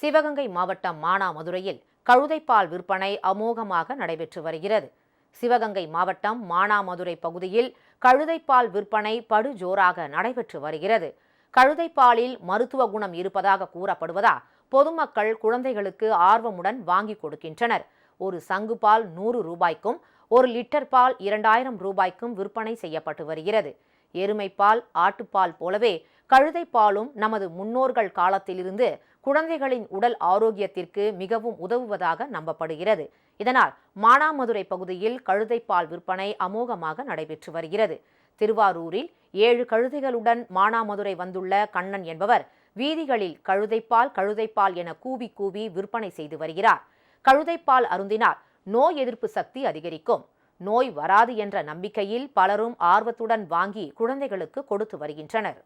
சிவகங்கை மாவட்டம் மானாமதுரையில் கழுதைப்பால் விற்பனை அமோகமாக நடைபெற்று வருகிறது. சிவகங்கை மாவட்டம் மானாமதுரை பகுதியில் கழுதைப்பால் விற்பனை படுஜோராக நடைபெற்று வருகிறது. கழுதைப்பாலில் மருத்துவ குணம் இருப்பதாக கூறப்படுவதால் பொதுமக்கள் குழந்தைகளுக்கு ஆர்வமுடன் வாங்கி கொடுக்கின்றனர். ஒரு சங்கு பால் நூறு ரூபாய்க்கும் ஒரு லிட்டர் பால் இரண்டாயிரம் ரூபாய்க்கும் விற்பனை செய்யப்பட்டு வருகிறது. எருமைப்பால் ஆட்டுப்பால் போலவே கழுதைப்பாலும் நமது முன்னோர்கள் காலத்திலிருந்து குழந்தைகளின் உடல் ஆரோக்கியத்திற்கு மிகவும் உதவுவதாக நம்பப்படுகிறது. இதனால் மானாமதுரை பகுதியில் கழுதைப்பால் விற்பனை அமோகமாக நடைபெற்று வருகிறது. திருவாரூரில் ஏழு கழுதைகளுடன் மானாமதுரை வந்துள்ள கண்ணன் என்பவர் வீதிகளில் கழுதைப்பால் கழுதைப்பால் என கூவி கூவி விற்பனை செய்து வருகிறார். கழுதைப்பால் அருந்தினால் நோய் எதிர்ப்பு சக்தி அதிகரிக்கும். நோய் வராது என்ற நம்பிக்கையில் பலரும் ஆர்வத்துடன் வாங்கி குழந்தைகளுக்கு கொடுத்து வருகின்றனர்.